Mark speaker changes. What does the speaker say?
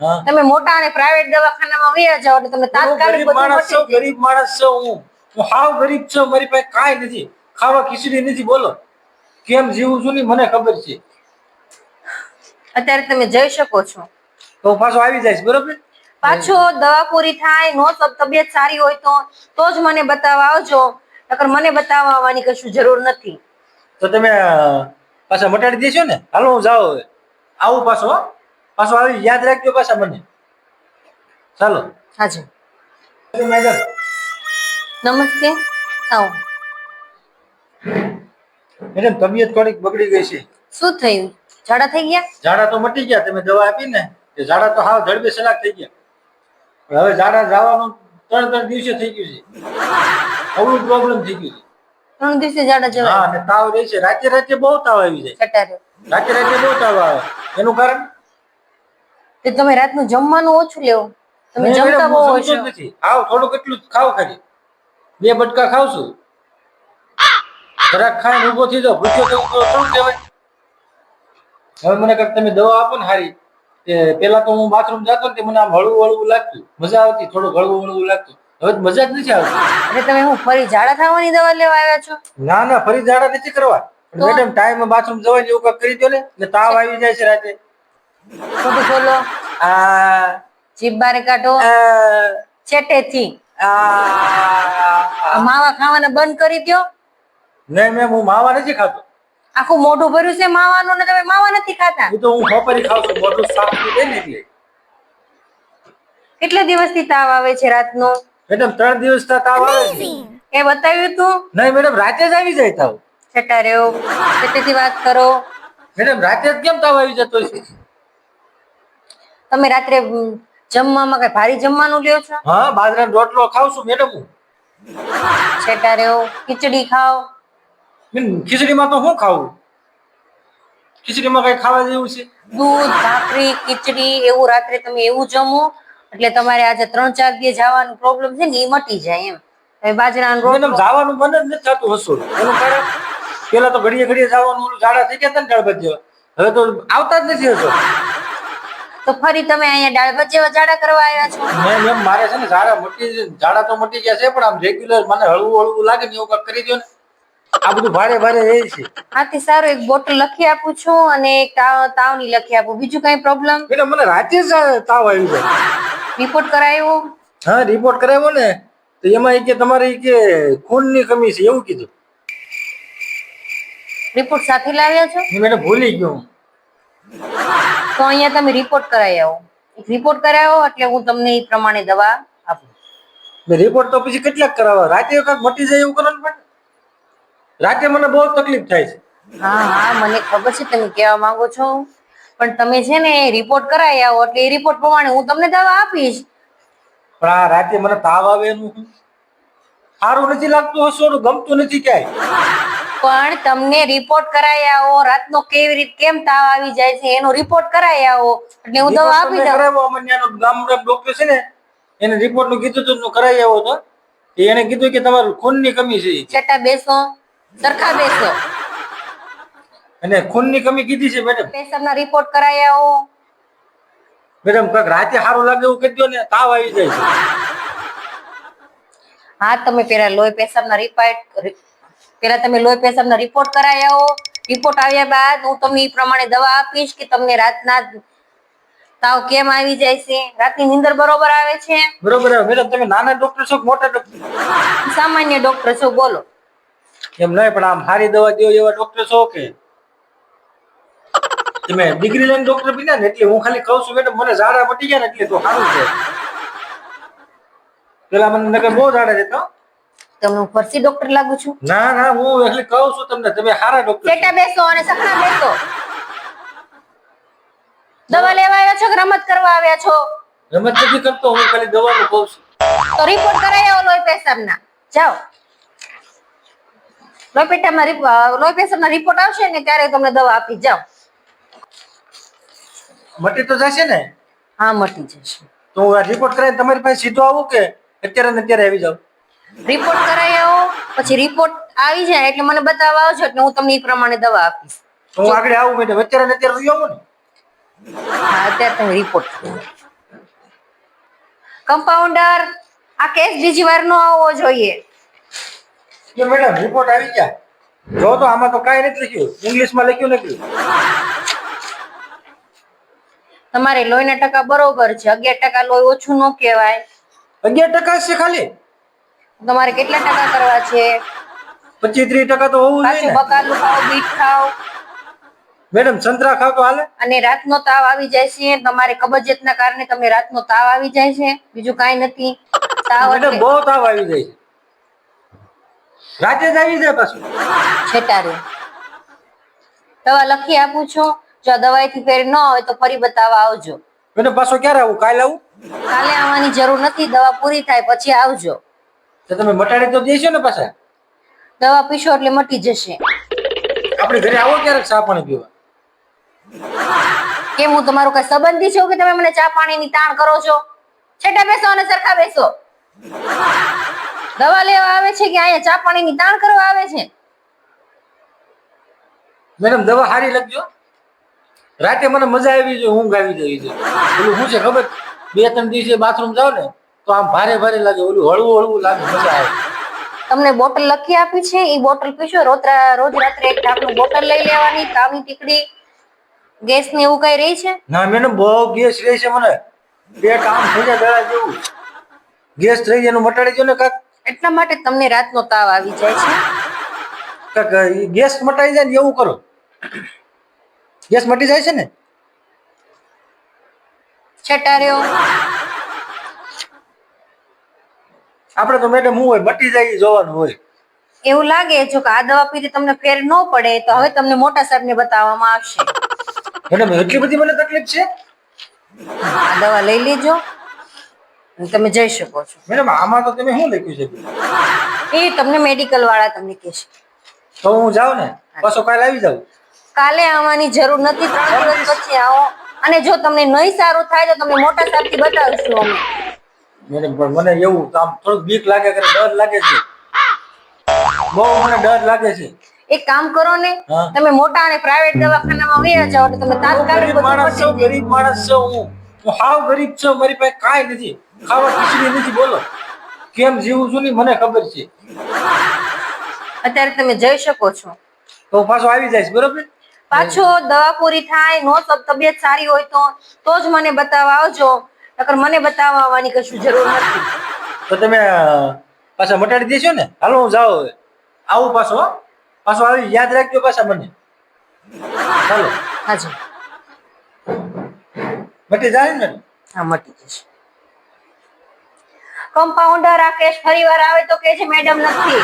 Speaker 1: તમે મોટા અને પ્રાઇવેટ દવાખાનામાં વયા જાઓ એટલે તમને તાત્કાલિક બધું
Speaker 2: માણસ છું. ગરીબ માણસ છું હું. હું હાવ ગરીબ છું મારી પાસે કાંઈ નથી. ખાવા ખીચડી નથી બોલો. કેમ જીવું છું ને મને ખબર છે.
Speaker 1: અત્યારે તમે જઈ શકો છો.
Speaker 2: તો પાછો આવી જઈશ બરોબર?
Speaker 1: પાછો દવા પૂરી થાય નો તો તબિયત સારી હોય તો તો જ મને બતાવવા આવજો નકર મને બતાવવા આવવાની કશું જરૂર નથી.
Speaker 2: તો તમે પાછા મટાડી દેશો ને? હાલો હું જાઉં આવું પાછો હો. પાછો આવી યાદ રાખજો પાછા મને. ચાલો.
Speaker 1: હાજી.
Speaker 2: મેડમ.
Speaker 1: નમસ્તે. આવો.
Speaker 2: મેડમ તબિયત થોડીક બગડી ગઈ છે.
Speaker 1: શું થયું? ઝાડા થઈ ગયા?
Speaker 2: ઝાડા તો મટી ગયા તમે દવા આપી ને તે ઝાડા તો હાવ ધડબે સલાક થઈ ગયા. પણ હવે ઝાડા જવાનું ત્રણ ત્રણ દિવસે થઈ ગયું છે. અવળું પ્રોબ્લેમ થઈ ગયું છે.
Speaker 1: ત્રણ દિવસે ઝાડા
Speaker 2: હા અને તાવ રહે છે. રાતે રાતે બહુ તાવ આવી જાય. રાતે રાતે બહુ તાવ આવે. એનું કારણ?
Speaker 1: તે તમે રાતનું જમવાનું ઓછું લેવો. તમે જમતા બહુ
Speaker 2: ઓછો. નથી. આવ થોડુંક એટલું ખાવ ખાલી. બે બટકા ખાવ છું. જરાક ખાઈને ઊભો થઈ જાવ ભૂખ્યો તો થોડું કહેવાય? હવે મને કાંઈક તમે દવા આપો ને હારી. કે પેલા તો હું બાથરૂમ જતો ને તે મને આમ હળવું હળવું લાગતું. મજા આવતી થોડું હળવું હળવું લાગતું. હવે મજા જ નથી આવતી.
Speaker 1: એટલે તમે હું ફરી ઝાડા થવાની દવા લેવા આવ્યા છો?
Speaker 2: ના ના ફરી ઝાડા નથી કરવા. મેડમ ટાઈમ બાથરૂમ જવાય એવું કાંઈક કરી દો ને તાવ આવી જાય છે રાતે.
Speaker 1: ખોલો
Speaker 2: આ
Speaker 1: જીભ બારે કાઢો. છેટેથી માવા ખાવાના બંધ કરી દો
Speaker 2: નહીં મેમ હું માવા નથી ખાતો.
Speaker 1: આખું મોઢું ભર્યું છે માવાનું ને તમે માવા નથી ખાતા?
Speaker 2: હું તો હું ખોપરી ખાઉં છું મોઢું સાફ થઈ ને એટલે.
Speaker 1: કેટલા દિવસથી તાવ આવે છે રાતનો?
Speaker 2: મેડમ ત્રણ દિવસ થા તાવ આવે છે.
Speaker 1: એ બતાવ્યું તું?
Speaker 2: નહીં મેડમ રાતે જ આવી જાય તાવ.
Speaker 1: છટા રહ્યો છેટેથી વાત કરો.
Speaker 2: મેડમ રાતે જ કેમ તાવ આવી જતો છે
Speaker 1: તમે રાત્રે જમવામાં કઈ ભારી જમવાનું લ્યો છો?
Speaker 2: હા બાજરાનો રોટલો ખાવ છું મેડમ. હું
Speaker 1: છેટા રહ્યો ખીચડી
Speaker 2: ખાવ ખીચડીમાં તો શું ખાવું ખીચડીમાં કઈ ખાવા જેવું છે?
Speaker 1: દૂધ ભાખરી ખીચડી એવું રાત્રે તમે એવું જમો એટલે તમારે આજે ત્રણ ચાર દિવસ જવાનું પ્રોબ્લેમ છે ને એ મટી જાય એમ. હવે બાજરાનો રોટલો
Speaker 2: જવાનું મન જ નથી થતું હસું એનું કારણ પેલા તો ઘડીએ ઘડીએ જવાનું ઝાડા થઈ ગયા હતા ને દાળ જેવા. હવે તો આવતા જ નથી હસો
Speaker 1: તો ફરી તમે અહીંયા ડાળ વચ્ચે જાડા કરવા આવ્યા છો?
Speaker 2: મેમ એમ મારે છે ને ઝાડા મટી ઝાડા તો મટી ગયા છે પણ આમ રેગ્યુલર મને હળવું હળવું લાગે ને એવું કરી દો ને. આ બધું ભારે ભારે રહે છે.
Speaker 1: આથી સારું એક બોટલ લખી આપું છું અને એક તાવ તાવની લખી આપું. બીજું કઈ પ્રોબ્લેમ
Speaker 2: મેડમ મને રાતે જ તાવ આવી જાય
Speaker 1: રિપોર્ટ કરાયો?
Speaker 2: હા રિપોર્ટ કરાવ્યો ને તો એમાં કે તમારે કે ખૂનની કમી છે એવું કીધું.
Speaker 1: રિપોર્ટ સાથે લાવ્યા છો?
Speaker 2: મેં મેડમ ભૂલી ગયો.
Speaker 1: તો અહીંયા તમે રિપોર્ટ કરાવી આવો. રિપોર્ટ કરાવો એટલે હું તમને એ પ્રમાણે દવા આપું.
Speaker 2: રિપોર્ટ તો પછી કેટલાક કરાવવા રાતે કાંઈક મટી જાય એવું કરવાનું પડે રાતે મને બહુ તકલીફ થાય છે.
Speaker 1: હા હા મને ખબર છે તમે કહેવા માંગો છો. પણ તમે છે ને રિપોર્ટ કરાવી આવો એટલે એ રિપોર્ટ પ્રમાણે હું તમને દવા આપીશ.
Speaker 2: પણ આ રાતે મને તાવ આવે એનું સારું નથી લાગતું હસો ગમતું નથી ક્યાંય.
Speaker 1: પણ તમને રિપોર્ટ કરાવી આવો રાતનો કેવી રીતે કેમ તાવ આવી જાય છે એનો રિપોર્ટ કરાવી આવો. એટલે હું દવા આપી દઉં.
Speaker 2: અમને ગામડા ડોક્ટર છે ને એને રિપોર્ટનું કીધું હતું કરાવી આવો તો. એને કીધું કે તમારું ખૂનની કમી છે.
Speaker 1: ચટા બેસો સરખા બેસો.
Speaker 2: અને ખૂનની કમી કીધી છે મેડમ
Speaker 1: પેશાબના રિપોર્ટ કરાવી આવો.
Speaker 2: મેડમ કાંઈક રાતે સારું લાગે એવું કહી દો ને તાવ આવી જાય છે.
Speaker 1: હા તમે પેલા લોહી પેશાબના રિપોર્ટ પેલા તમે લોહી પેશાબના રિપોર્ટ કરાવી આવો. રિપોર્ટ આવ્યા બાદ હું તમને એ પ્રમાણે દવા આપીશ કે તમને રાતના તાવ કેમ આવી જાય છે? રાતની નીંદર બરોબર આવે છે?
Speaker 2: બરોબર મેડમ તમે નાના ડોક્ટર છો મોટા ડોક્ટર
Speaker 1: સામાન્ય ડોક્ટર છો બોલો.
Speaker 2: એમ નહીં પણ આમ સારી દવા દો એવા ડોક્ટર છો કે? તમે ડિગ્રી લઈને ડોક્ટર બન્યા ને એટલે હું ખાલી કહું છું મેડમ મને ઝાડા મટી ગયા ને એટલે તો સારું છે. પેલા મને નગર બહુ ઝાડા રહેતા
Speaker 1: તમને હું ફરસી ડોક્ટર લાગુ છું?
Speaker 2: ના ના હું એટલે કહું છું તમને તમે સારા ડોક્ટર
Speaker 1: ચેટા બેસો અને સખા બેસો. દવા લેવા આવ્યા છો કે રમત કરવા આવ્યા છો?
Speaker 2: રમત નથી કરતો હું ખાલી દવાનું કહું છું.
Speaker 1: તો રિપોર્ટ કરાવી આવો લોહી પેશાબના જાઓ. લોહી પેટામાં લોહી પેશાબના રિપોર્ટ આવશે ને ત્યારે તમને દવા આપી જાઓ.
Speaker 2: મટી તો જશે ને?
Speaker 1: હા મટી જશે.
Speaker 2: તો હું રિપોર્ટ કરાવીને તમારી પાસે સીધો આવું કે અત્યારે ને અત્યારે આવી જાઉં?
Speaker 1: રિપોર્ટ કરાવી આવો પછી રિપોર્ટ આવી જાય એટલે મને બતાવવા આવજો એટલે હું તમને એ પ્રમાણે દવા આપીશ.
Speaker 2: તો હું આગળ આવું મેડમ અત્યારે ને અત્યારે જોઈ આવું ને.
Speaker 1: હા અત્યારે તમે રિપોર્ટ કમ્પાઉન્ડર આ કેસ બીજી વાર નો આવવો જોઈએ.
Speaker 2: જો મેડમ રિપોર્ટ આવી ગયા. જો તો આમાં તો કાંઈ નથી લખ્યું. ઇંગ્લિશમાં લખ્યું નથી.
Speaker 1: તમારે લોહીના ટકા બરોબર છે. અગિયાર ટકા લોહી ઓછું ન કહેવાય.
Speaker 2: અગિયાર ટકા છે ખાલી.
Speaker 1: તમારે કેટલા ટકા કરવા છે?
Speaker 2: પચીસ ત્રીસ ટકા તો હોવું જોઈએ
Speaker 1: પાછું
Speaker 2: ને.
Speaker 1: બકાલું ખાઓ બીટ ખાઓ.
Speaker 2: મેડમ સંતરા ખાવ તો હાલે.
Speaker 1: અને રાતનો તાવ આવી જાય છે તમારે કબજિયાતના કારણે તમને રાતનો તાવ આવી જાય છે બીજું કાંઈ નથી. તાવ
Speaker 2: મેડમ
Speaker 1: એટલે
Speaker 2: બહુ તાવ આવી જાય છે. રાતે જ આવી જાય પાછું.
Speaker 1: છેટારે દવા લખી આપું છું જો આ દવાઈથી ફેર ન હોય તો ફરી બતાવવા આવજો.
Speaker 2: મેડમ પાછો ક્યારે આવું? કાલે આવું?
Speaker 1: કાલે આવવાની જરૂર નથી દવા પૂરી થાય પછી આવજો.
Speaker 2: તો તમે મટાડી તો દેશો ને પાછા.
Speaker 1: દવા પીશો એટલે મટી જશે.
Speaker 2: આપણે ઘરે આવો ક્યારેક ચા પાણી પીવા.
Speaker 1: કેમ હું તમારો કઈ સંબંધી છું કે તમે મને ચા પાણીની તાણ કરો છો? છેટા બેસો અને સરખા બેસો. દવા લેવા આવે છે કે અહીંયા ચા પાણીની તાણ કરવા આવે છે?
Speaker 2: મેડમ દવા સારી લખજો. રાતે મને મજા આવી જોઈએ ઊંઘ આવી જવી છે ઓલું શું છે ખબર? બે ત્રણ દિવસે બાથરૂમ જાવ ને તો આમ ભારે ભારે લાગે ઓલું હળવું હળવું લાગે મજા આવે.
Speaker 1: તમને બોટલ લખી આપી છે એ બોટલ પીશો. રોજ રોજ રાત્રે એક ઢાંકણું બોટલ લઈ લેવાની તાવની ટીકડી ગેસ ને એવું કઈ રહી છે?
Speaker 2: ના મેડમ બહુ ગેસ રહે છે મને. પેટ આમ થઈ જાય ગળા જેવું ગેસ થઈ જાય મટાડી દો ને કાક.
Speaker 1: એટલા માટે તમને રાતનો તાવ આવી જાય છે.
Speaker 2: કાક ગેસ મટાઈ જાય ને એવું કરો. ગેસ મટી જાય છે ને?
Speaker 1: છેટા રહ્યો
Speaker 2: આપણે તો મેડમ હું હોય મટી જાય જોવાનું હોય.
Speaker 1: એવું લાગે જો કે આ દવા પીધી તમને ફેર ન પડે તો હવે તમને મોટા સાહેબને બતાવવામાં આવશે.
Speaker 2: મેડમ એટલી બધી મને તકલીફ છે?
Speaker 1: આ દવા લઈ લેજો અને તમે જઈ શકો છો.
Speaker 2: મેડમ આમાં તો તમે શું લખ્યું છે?
Speaker 1: એ તમને મેડિકલ વાળા તમને કહેશે
Speaker 2: તો હું જાઉં ને પાછો કાલે આવી જાઉં.
Speaker 1: કાલે આવવાની જરૂર નથી ત્રણ દિવસ પછી આવો. અને જો તમને નહીં સારું થાય તો તમને મોટા સાહેબથી બતાવીશું અમે
Speaker 2: મેડમ પણ મને એવું આમ થોડુંક બીક લાગે કરે ડર લાગે છે. બહુ મને ડર લાગે છે.
Speaker 1: એક કામ કરો ને તમે મોટા અને પ્રાઇવેટ દવાખાનામાં વયા જાઓ એટલે તમે તાત્કાલિક બધું
Speaker 2: માણસ છો ગરીબ માણસ છો હું. હું હાવ ગરીબ છો મારી પાસે કાંઈ નથી. ખાવા ખીચડી નથી બોલો. કેમ જીવું છું ને મને ખબર છે.
Speaker 1: અત્યારે તમે જઈ શકો છો.
Speaker 2: તો પાછો આવી જઈશ બરોબર?
Speaker 1: પાછો દવા પૂરી થાય નો તબિયત સારી હોય તો તો જ મને બતાવવા આવજો. નકર મને બતાવવા આવવાની કશું જરૂર નથી.
Speaker 2: તો તમે પાછા મટાડી દેશો ને? હાલો હું જાઉં આવું પાછો હો. પાછો આવી યાદ રાખજો પાછા મને. ચાલો
Speaker 1: હાજી.
Speaker 2: મટી જાય ને?
Speaker 1: હા મટી જશે કમ્પાઉન્ડર રાકેશ ફરી વાર આવે તો કે છે મેડમ નથી.